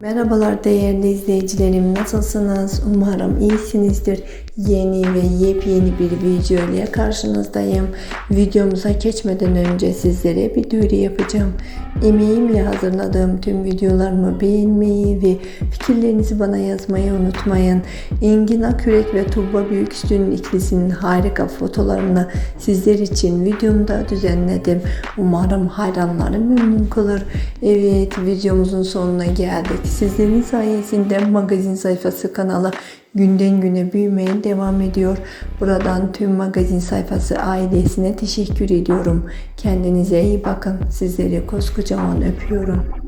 Merhabalar değerli izleyicilerim nasılsınız? Umarım iyisinizdir. Yeni ve yepyeni bir video ile karşınızdayım. Videomuza geçmeden önce sizlere bir duyuru yapacağım. Emeğimle hazırladığım tüm videolarımı beğenmeyi ve fikirlerinizi bana yazmayı unutmayın. Engin Akürek ve Tuğba Büyüküstü'nün ikilisinin harika fotolarını sizler için videomda düzenledim. Umarım hayranlarım memnun kalır. Evet videomuzun sonuna geldik. Sizlerin sayesinde magazin sayfası kanalı günden güne büyümeye devam ediyor. Buradan tüm magazin sayfası ailesine teşekkür ediyorum. Kendinize iyi bakın. Sizleri koskocaman öpüyorum.